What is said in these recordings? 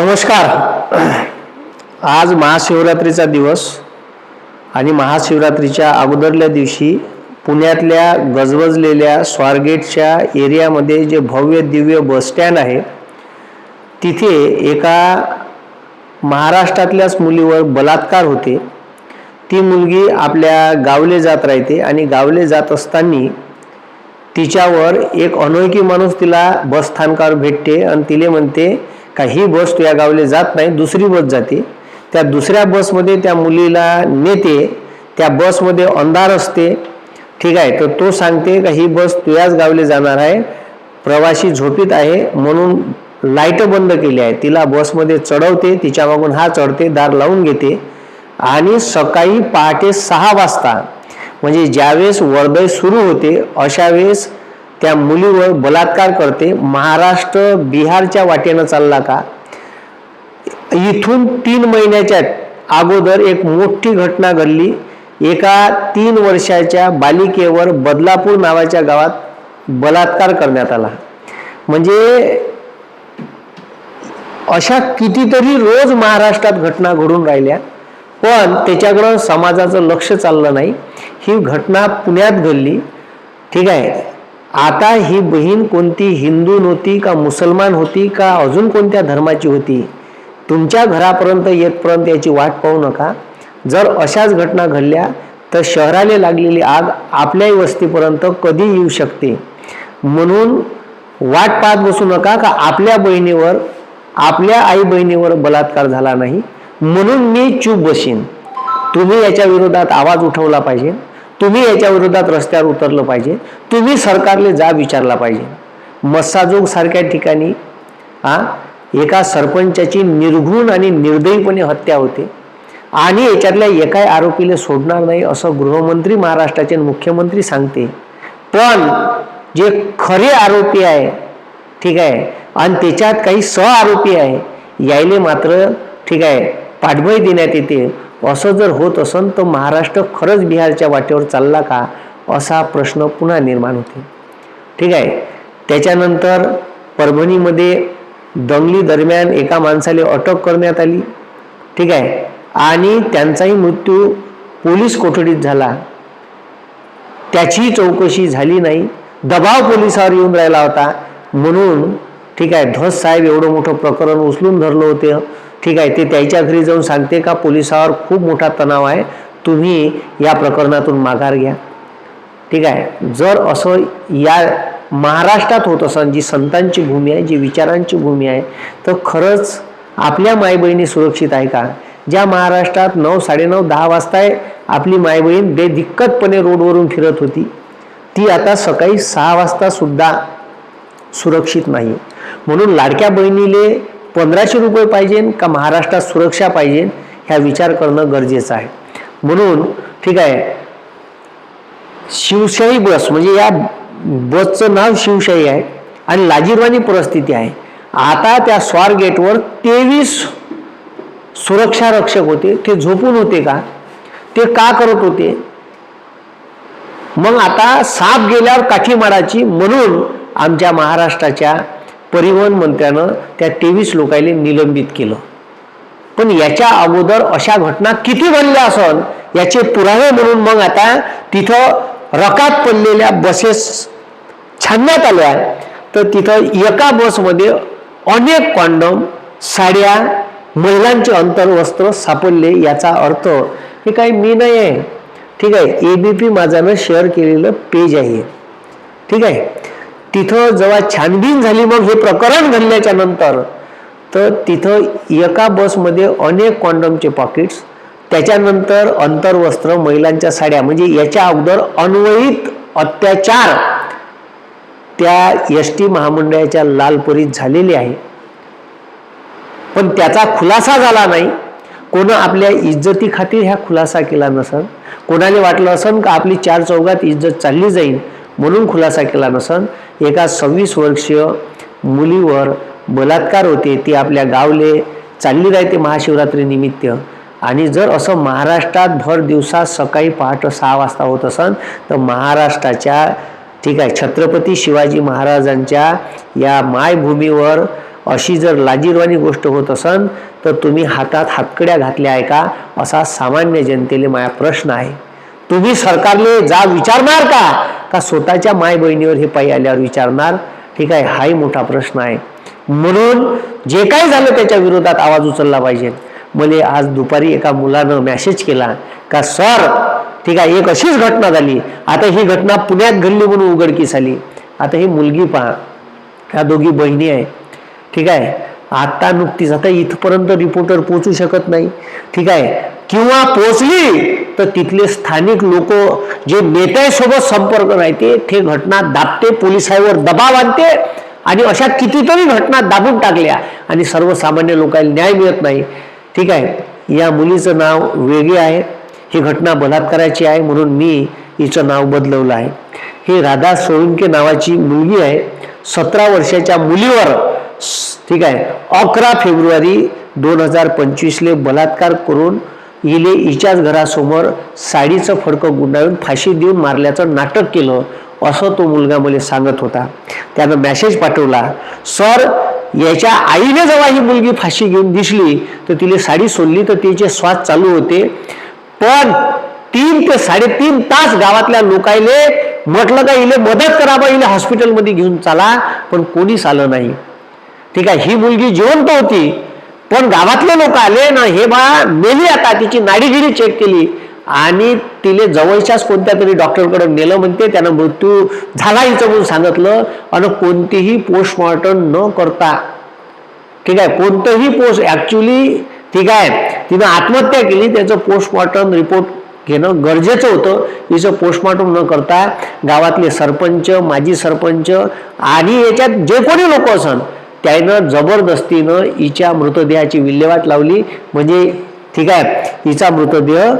नमस्कार. आज महाशिवरात्रीचा दिवस आणि महाशिवरात्रीच्या अगोदरल्या दिवशी पुण्यातल्या गजबजलेल्या स्वारगेटच्या एरियामध्ये जे भव्य दिव्य बसस्टँड आहे तिथे एका महाराष्ट्रातल्याच मुलीवर बलात्कार होते. ती मुलगी आपल्या गावले जात राहते आणि गावले जात असताना तिच्यावर एक अनोळखी माणूस तिला बसस्थानकावर भेटते आणि तिले म्हणते का ही बस तुया गावले जात नाही दुसरी बस जाते. त्या दुसऱ्या बसमध्ये त्या मुलीला नेते त्या बसमध्ये अंधार असते. ठीक आहे तर तो सांगते का ही बस तुयाच गावले जाणार आहे प्रवासी झोपीत आहे म्हणून लाइट बंद केली आहे. तिला बसमध्ये चढवते तिच्या मागून हा चढते दार लावून घेते. आणि सकाळी पहाटे सहा वाजता म्हणजे ज्यावेळेस वर्दळ सुरू होते अशा वेळेस त्या मुलीवर बलात्कार करते. महाराष्ट्र बिहारच्या वाटेनं चालला का? इथून तीन महिन्याच्या अगोदर एक मोठी घटना घडली. एका तीन वर्षाच्या बालिकेवर बदलापूर नावाच्या गावात बलात्कार करण्यात आला. म्हणजे अशा कितीतरी रोज महाराष्ट्रात घटना घडून राहिल्या. पण त्याच्याकडं समाजाचं लक्ष चाललं नाही. ही घटना पुण्यात घडली. ठीक आहे. आता ही बहीण कोणती? हिंदू नव्हती का? मुसलमान होती का? अजून कोणत्या धर्माची होती? तुमच्या घरापर्यंत येतपर्यंत याची वाट पाहू नका. जर अशाच घटना घडल्या तर शहराला लागलेली आग आपल्याही वस्तीपर्यंत कधी येऊ शकते. म्हणून वाट पाहत बसू नका का आपल्या बहिणीवर आपल्या आई बहिणीवर बलात्कार झाला नाही. म्हणून मी चूप बसीन. तुम्ही याच्या विरोधात आवाज उठवला पाहिजे. तुम्ही याच्या विरोधात रस्त्यावर उतरलं पाहिजे. तुम्ही सरकारले जा विचारला पाहिजे. मस्साजोग सारख्या ठिकाणी हा एका सरपंचाची निर्घृण आणि निर्दयीपणे हत्या होते. आणि याच्यातल्या एकाही आरोपीला सोडणार नाही असं गृहमंत्री महाराष्ट्राचे मुख्यमंत्री सांगते. पण जे खरे आरोपी आहे ठीक आहे आणि त्याच्यात काही सह आरोपी आहे यायले मात्र ठीक आहे पाठबळ देण्यात येते. असं जर होत असन तर महाराष्ट्र खरंच बिहारच्या वाटेवर चालला का? असा प्रश्न पुन्हा निर्माण होते. ठीक आहे? त्याच्यानंतर परभणीमध्ये दंगली दरम्यान एका माणसाला अटक करण्यात आली. ठीक आहे? आणि त्यांचाही मृत्यू पोलीस कोठडीत झाला. त्याची चौकशी झाली नाही. दबाव पोलिसावर येऊन राहिला होता. म्हणून ठीक आहे ध्वज साहेब एवढं मोठं प्रकरण उचलून धरलं होतं. ठीक आहे ते त्याच्या घरी जाऊन सांगते का पोलिसावर खूप मोठा तणाव आहे तुम्ही या प्रकरणातून माघार घ्या. ठीक आहे जर असं या महाराष्ट्रात होत असं जी संतांची भूमी आहे जी विचारांची भूमी आहे तर खरंच आपल्या मायबहिणी सुरक्षित आहे का? ज्या महाराष्ट्रात नऊ साडेनऊ दहा वाजता आपली मायबहीण बेदिक्कतपणे रोडवरून फिरत होती. ती आता सकाळी सहा वाजता सुद्धा सुरक्षित नाही. म्हणून लाडक्या बहिणीले पंधराशे रुपये पाहिजे का महाराष्ट्रात सुरक्षा पाहिजे ह्या विचार करणं गरजेचं आहे. म्हणून ठीक आहे शिवशाही बस म्हणजे या बसचं नाव शिवशाही आहे आणि लाजीरवाणी परिस्थिती आहे. आता त्या स्वार गेटवर तेवीस सुरक्षा रक्षक होते. ते झोपून होते का? ते का करत होते? मग आता साप गेल्यावर काठी मारायची म्हणून आमच्या महाराष्ट्राच्या परिवहन मंत्र्यानं त्या तेवीस लोकांनी निलंबित केलं. पण याच्या अगोदर अशा घटना किती घडल्या असन याचे पुरावे म्हणून मग आता तिथं रकात पडलेल्या बसेस छानण्यात आल्या तर तिथं एका बसमध्ये अनेक कॉन्डम साड्या महिलांचे अंतर्वस्त्र सापडले याचा अर्थ हे काही मी नाही आहे ठीक आहे ए बी पी माझानं शेअर केलेलं पेज आहे. ठीक आहे तिथं जेव्हा छानबीन झाली मग हे प्रकरण घडल्याच्या नंतर तर तिथं एका बसमध्ये अनेक कॉन्डमचे पॉकेट्स त्याच्यानंतर अंतर्वस्त्र महिलांच्या साड्या म्हणजे याच्या अगोदर अन्वयित अत्याचार त्या एस टी महामंडळाच्या लालपरीत झालेले आहे. पण त्याचा खुलासा झाला नाही. कोण आपल्या इज्जती खातीर ह्या खुलासा केला नसन? कोणाला वाटलं असन का आपली चार चौघात इज्जत चालली जाईल म्हणून खुलासा केला नसन. एका सव्वीस वर्षीय मुलीवर बलात्कार होते ती आपल्या गावले चालली राहते महाशिवरात्री निमित्त. आणि जर असं महाराष्ट्रात भर दिवसात सकाळी पहाट सहा वाजता होत असन तर महाराष्ट्राच्या ठीक आहे छत्रपती शिवाजी महाराजांच्या या मायभूमीवर अशी जर लाजीरवाणी गोष्ट होत असन तर तुम्ही हातात हातकड्या घातल्या आहे का? असा सामान्य जनतेला माझा प्रश्न आहे. तुम्ही सरकारले जा विचारणार का? का स्वतःच्या माय बहिणीवर हे पायी आल्यावर विचारणार? ठीक आहे हाही मोठा प्रश्न आहे. म्हणून जे काही झालं त्याच्या विरोधात आवाज उचलला पाहिजे. मला आज दुपारी एका मुलानं मेसेज केला का सर ठीक आहे एक अशीच घटना झाली. आता ही घटना पुण्यात घडली म्हणून उघडकीस आली. आता ही मुलगी पहा ह्या दोघी बहिणी आहे. ठीक आहे आता नुकतीच. आता इथपर्यंत रिपोर्टर पोहोचू शकत नाही. ठीक आहे? किंवा पोहोचली तर तिथले स्थानिक लोक जे नेत्यासोबत संपर्क राहते ते घटना दाबते पोलिसांवर दबाव आणते आणि अशा कितीतरी घटना दाबून टाकल्या आणि सर्वसामान्य लोकांना न्याय मिळत नाही. ठीक आहे? या मुलीचं नाव वेगळे आहे. ही घटना बलात्काराची आहे म्हणून मी हिचं नाव बदलवलं आहे. ही राधा सोळुंके नावाची मुलगी आहे. सतरा वर्षाच्या मुलीवर ठीक आहे. अकरा फेब्रुवारी दोन हजार पंचवीसले बलात्कार करून इले हिच्याच घरासमोर साडीचं फडकं गुंडाळून फाशी देऊन मारल्याचं नाटक केलं असं तो मुलगा मला सांगत होता. त्यानं मेसेज पाठवला सर याच्या आईने जेव्हा ही मुलगी फाशी घेऊन दिसली तर तिने साडी सोडली तर तिचे श्वास चालू होते. पण तीन ते साडेतीन तास गावातल्या लोकायले म्हटलं का इले मदत करा बा इले हॉस्पिटलमध्ये घेऊन चाला पण कोणीच आलं नाही. ठीक आहे ही मुलगी जिवंत होती. पण गावातले लोक आले ना हे बा मेली आता तिची नाडीगिरी चेक केली. आणि तिले जवळच्याच कोणत्या तरी डॉक्टरकडे नेलं म्हणते त्यानं मृत्यू झाला हिचं म्हणून सांगितलं. आणि कोणतीही पोस्टमॉर्टम न करता ठीक आहे कोणतंही पोस्ट ॲक्च्युली ठीक आहे तिनं आत्महत्या केली त्याचं पोस्टमॉर्टम रिपोर्ट घेणं गरजेचं होतं. हिचं पोस्टमॉर्टम न करता गावातले सरपंच माजी सरपंच आणि याच्यात जे कोणी लोक असन त्यानं जबरदस्तीनं हिच्या मृतदेहाची विल्हेवाट लावली. म्हणजे ठीक आहे हिचा मृतदेह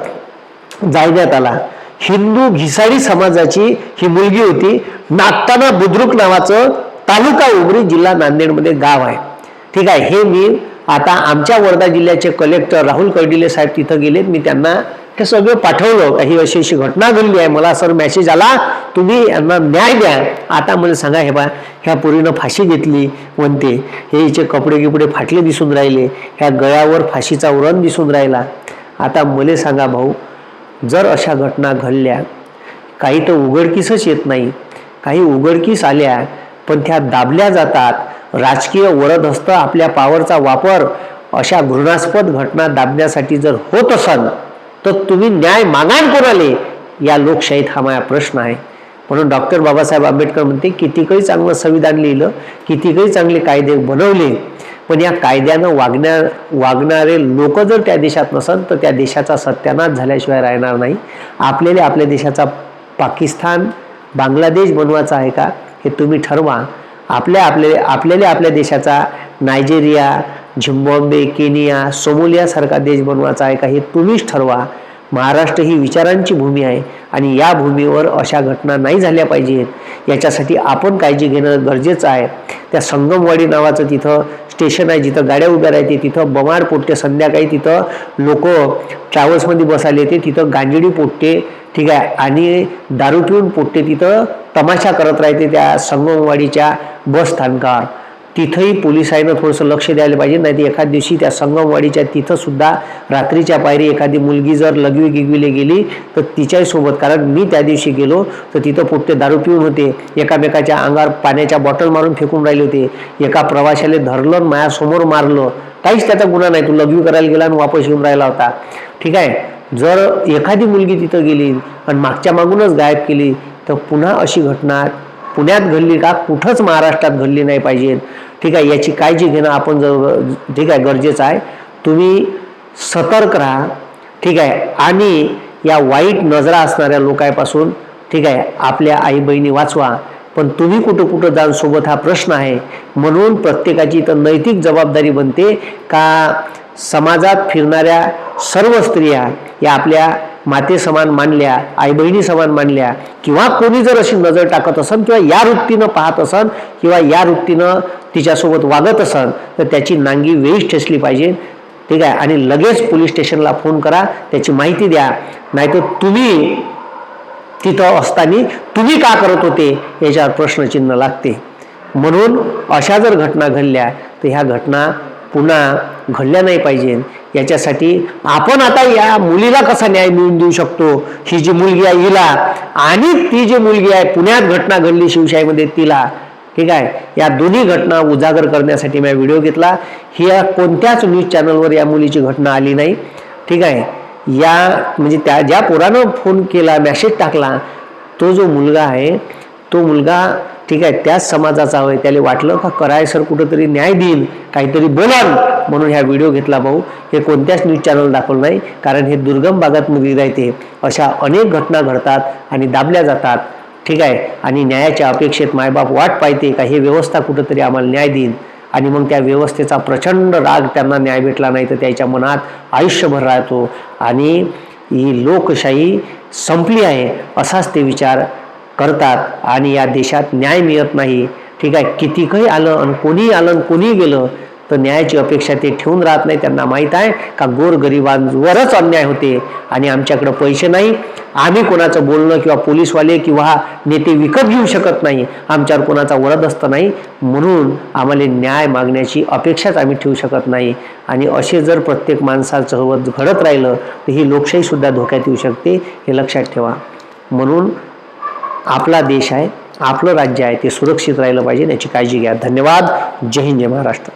जाळण्यात आला. हिंदू घिसाडी समाजाची ही मुलगी होती. नागताना बुद्रुक नावाचं तालुका उमरी जिल्हा नांदेडमध्ये गाव आहे. ठीक आहे हे मी आता आमच्या वर्धा जिल्ह्याचे कलेक्टर राहुल कर्डिले साहेब तिथं गेलेत मी त्यांना हे सगळं पाठवलं. ही अशी अशी घटना घडली आहे. मला सर मेसेज आला तुम्ही यांना न्याय द्या. आता मला सांगा हे बा ह्या पोरीनं फाशी घेतली. म्हणते हे हिचे कपडे गिपडे फाटले दिसून राहिले. ह्या गळ्यावर फाशीचा उरण दिसून राहिला. आता मला सांगा भाऊ जर अशा घटना घडल्या काही तर उघडकीसच येत नाही. काही उघडकीस आल्या पण त्या दाबल्या जातात. राजकीय वरदहस्त आपल्या पावरचा वापर अशा घृणास्पद घटना दाबण्यासाठी जर होत असाल तर तुम्ही न्याय मागाल कोणाले? या लोकशाहीत हा माझा प्रश्न आहे. म्हणून डॉक्टर बाबासाहेब आंबेडकर म्हणते कितीकही चांगलं संविधान लिहिलं कितीकही चांगले कायदे बनवले पण या कायद्यानं वागण्या वागणारे लोक जर त्या देशात नसन तर त्या देशाचा सत्यानाश झाल्याशिवाय राहणार नाही. आपल्याला आपल्या देशाचा पाकिस्तान बांगलादेश बनवायचा आहे का? हे तुम्ही ठरवा. आपल्या आपले आपल्याला आपल्या देशाचा नायजेरिया झिम्बाब्वे केनिया सोमोलियासारखा देश बनवायचा आहे का हे तुम्हीच ठरवा. महाराष्ट्र ही विचारांची भूमी आहे. आणि या भूमीवर अशा घटना नाही झाल्या पाहिजेत. याच्यासाठी आपण काळजी घेणं गरजेचं आहे. त्या संगमवाडी नावाचं तिथं स्टेशन आहे जिथं गाड्या उभ्या राहते तिथं बमार पोटते संध्याकाळी तिथं लोक ट्रॅव्हल्समध्ये बसायला येते तिथं गांजडी पोटते ठीक आहे आणि दारू पिऊन पोटते तिथं तमाशा करत राहते त्या संगमवाडीच्या बस स्थानकावर. तिथंही पोलिसांना थोडंसं लक्ष द्यायला पाहिजे नाही तर एखाद दिवशी त्या संगमवाडीच्या तिथं सुद्धा रात्रीच्या पायरी एखादी मुलगी जर लगवी गिगविले गेली तर तिच्याही सोबत कारण मी त्या दिवशी गेलो तर तिथं पोट्टे दारू पिऊन होते एकामेकाच्या अंगावर पाण्याच्या बॉटल मारून फेकून राहिले होते एका प्रवाशाला धरलं मायासमोर माझ्यासमोर मारलं. काहीच त्याचा गुन्हा नाही तू लघवी करायला गेला आणि वापस येऊन राहिला होता. ठीक आहे? जर एखादी मुलगी तिथं गेली आणि मागच्या मागूनच गायब केली तर पुन्हा अशी घटना पुण्यात घडली का कुठंच महाराष्ट्रात घडली नाही पाहिजे. ठीक आहे याची काळजी घेणं आपण जर ठीक आहे गरजेचं आहे. तुम्ही सतर्क राहा. ठीक आहे आणि या वाईट नजरा असणाऱ्या लोकांपासून ठीक आहे आपल्या आई बहिणी वाचवा. पण तुम्ही कुठं कुठं जाण सोबत हा प्रश्न आहे. म्हणून प्रत्येकाची तर नैतिक जबाबदारी बनते का समाजात फिरणाऱ्या सर्व स्त्रिया या आपल्या माते समान मानल्या आई बहिणी समान मानल्या किंवा कोणी जर अशी नजर टाकत असन किंवा या वृत्तीनं पाहत असन किंवा या वृत्तीनं तिच्यासोबत वागत असन तर त्याची नांगी वेळीच ठसली पाहिजे. ठीक आहे? आणि लगेच पोलीस स्टेशनला फोन करा त्याची माहिती द्या. नाहीतर तुम्ही तिथं असताना तुम्ही का करत होते याच्यावर प्रश्नचिन्ह लागते. म्हणून अशा जर घटना घडल्या तर ह्या घटना पुन्हा घडल्या नाही पाहिजे. याच्यासाठी आपण आता या मुलीला कसा न्याय मिळवून देऊ शकतो? ही जी मुलगी आहे हिला आणि ती जी मुलगी आहे पुण्यात घटना घडली शिवशाहीमध्ये तिला. ठीक आहे? या दोन्ही घटना उजागर करण्यासाठी मी व्हिडिओ घेतला. ही कोणत्याच न्यूज चॅनलवर या मुलीची घटना आली नाही. ठीक आहे? या म्हणजे त्या ज्या पोरानं फोन केला मेसेज टाकला तो जो मुलगा आहे तो मुलगा ठीक आहे त्याच समाजाचा होय त्याला वाटलं का कराय सर कुठंतरी न्याय देईन काहीतरी बोलाल म्हणून ह्या व्हिडिओ घेतला भाऊ. हे कोणत्याच न्यूज चॅनल दाखवलं नाही कारण हे दुर्गम भागात मुली राहते. अशा अनेक घटना घडतात आणि दाबल्या जातात. ठीक आहे आणि न्यायाच्या अपेक्षेत मायबाप वाट पाहते का हे व्यवस्था कुठंतरी आम्हाला न्याय देईन. आणि मग त्या व्यवस्थेचा प्रचंड राग त्यांना न्याय भेटला नाही तर त्याच्या मनात आयुष्यभर राहतो. आणि ही लोकशाही संपली आहे असाच ते विचार करतात आणि या देशात न्याय मिळत नाही. ठीक आहे कितीकही आलं आणि कोणीही आलं आणि कोणीही गेलं तर न्यायाची अपेक्षा ते ठेवून राहत नाही. त्यांना माहीत आहे का गोरगरिबांवरच अन्याय होते आणि आमच्याकडं पैसे नाही. आम्ही कोणाचं बोलणं किंवा पोलीसवाले किंवा नेते विकत घेऊ शकत नाही. आमच्यावर कोणाचा वरदस्त नाही. म्हणून आम्हाला न्याय मागण्याची अपेक्षाच आम्ही ठेवू शकत नाही. आणि असे जर प्रत्येक माणसाचं सोबत घडत राहिलं तर ही लोकशाहीसुद्धा धोक्यात येऊ शकते हे लक्षात ठेवा. म्हणून आपला देश आहे आपलं राज्य आहे ते सुरक्षित राहिलं पाहिजे याची काळजी घ्या. धन्यवाद. जय हिंद जय महाराष्ट्र.